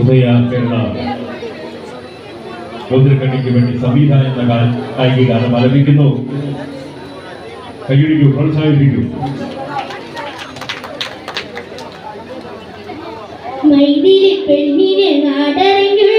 ഉദയ കേരള മുദ്രക്കണ്ണിക്ക് വേണ്ടി സംവിധാനം കായിക ഗാനം ആലപിക്കുന്നു കൈയടിക്കൂ പ്രോത്സാഹിപ്പിക്കൂ. മൈതിരി പെണ്ണിനെ നാടറിഞ്ഞു.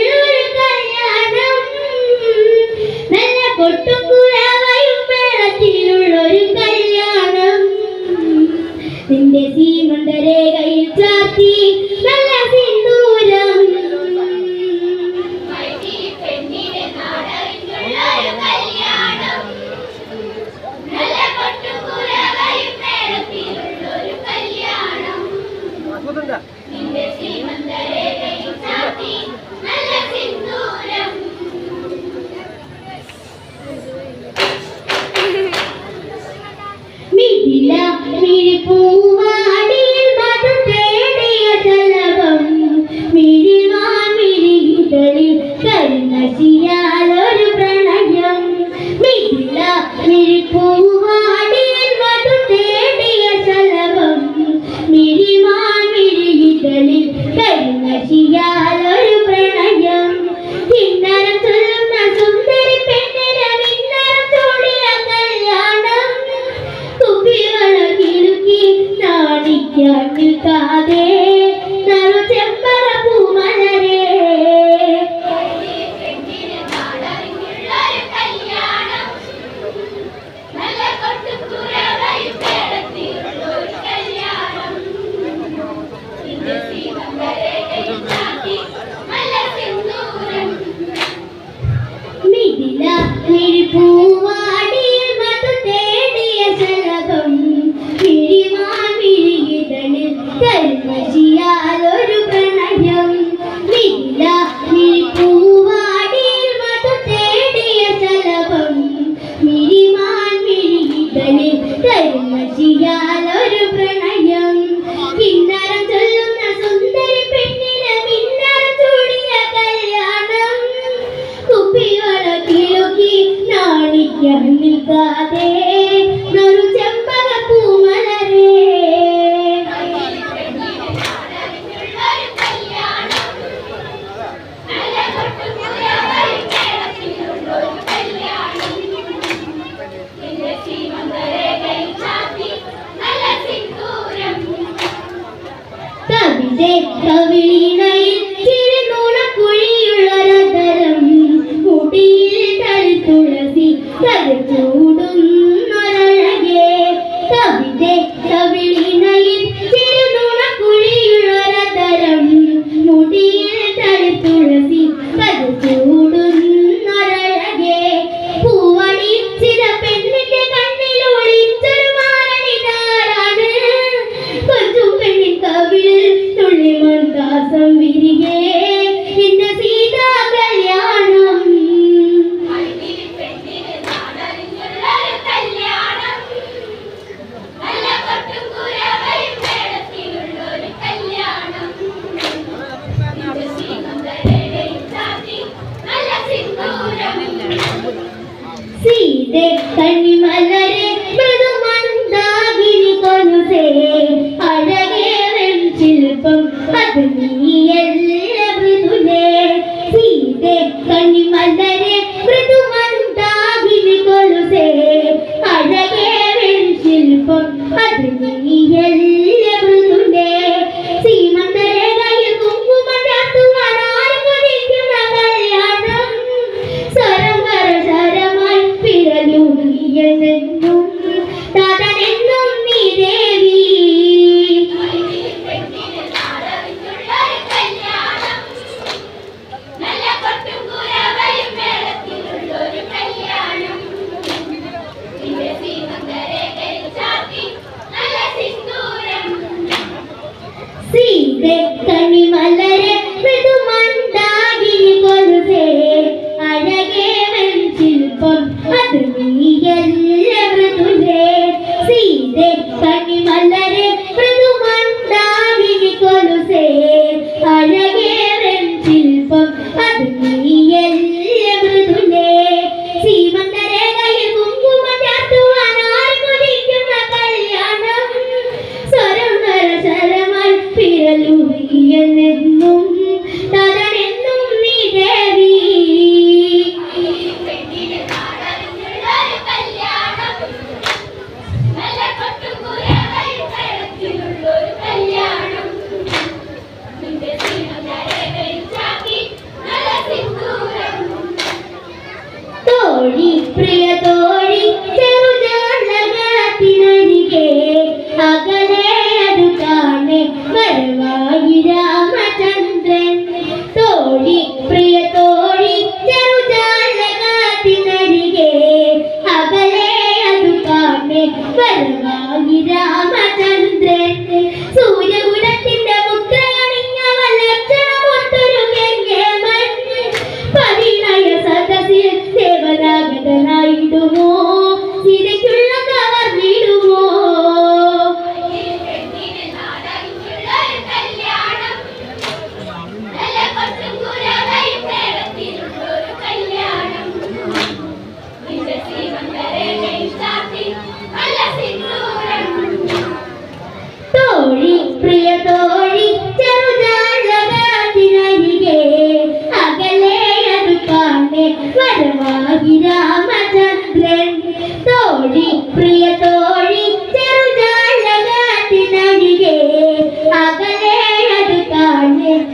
ಪರವಾಗಿ ರಾಮನ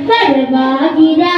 ಪರವಾಗಿರಾ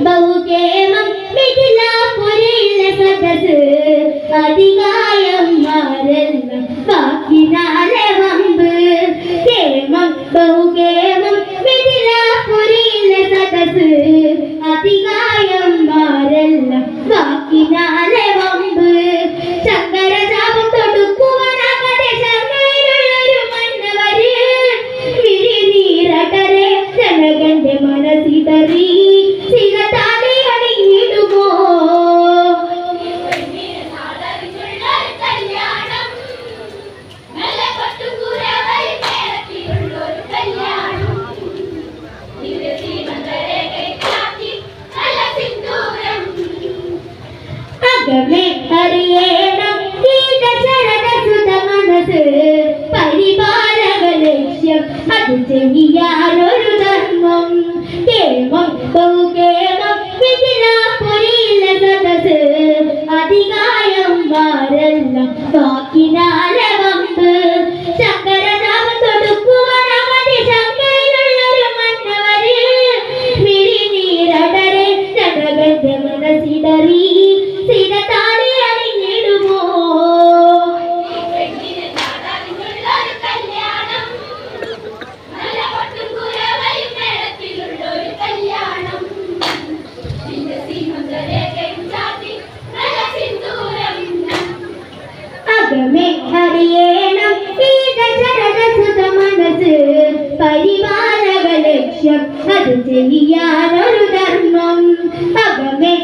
ബഹുകേമം മിഥിലാപുരയിലെ സദസ് അധികായം മാറുന്ന ബാക്കി നാലവം സിടറി സിരതാടി അണിഞ്ഞിടുമോ? അകമേ അറിയണം പീതചരതസുത മനസ്സ് പരിവാരക ലക്ഷ്യം അത് ചെയ്യാനൊരു ധർമ്മം. അകമേ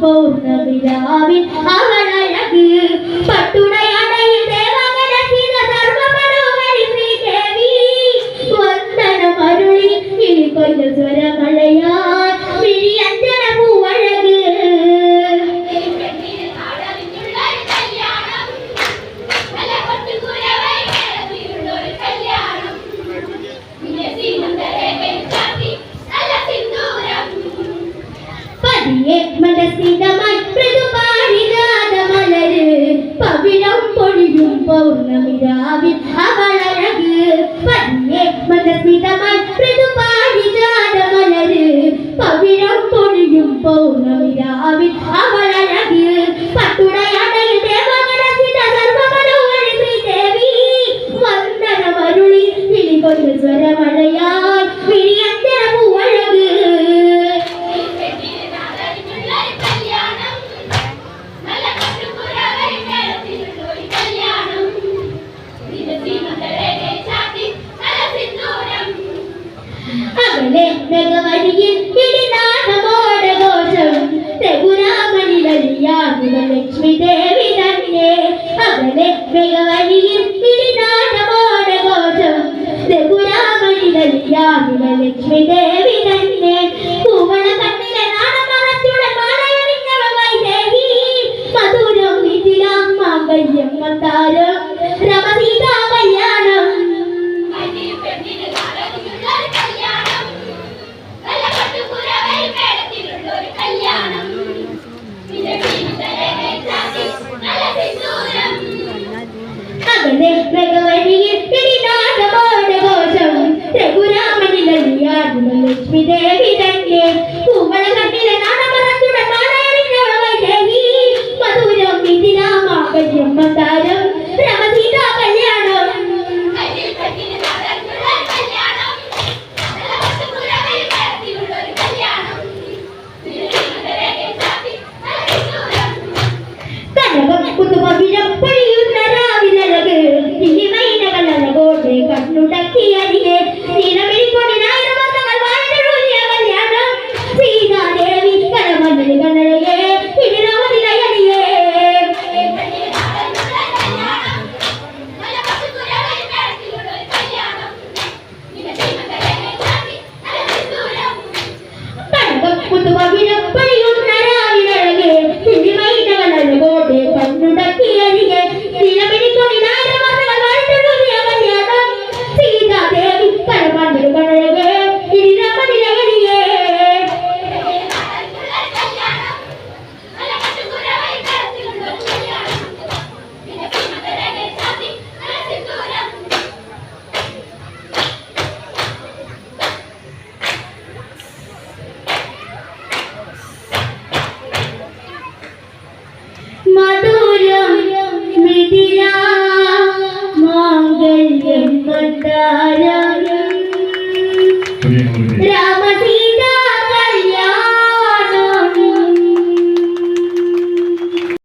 പൗർണവിരാവിൽ ആ പൗർണമിരാവിൽ അവളഴക്. പതിയെ മനസ്മിതമായി അങ്ങനെ വേഗവഴിയിൽ ഇടിനാടമോടഘോഷം രഘുരാമണി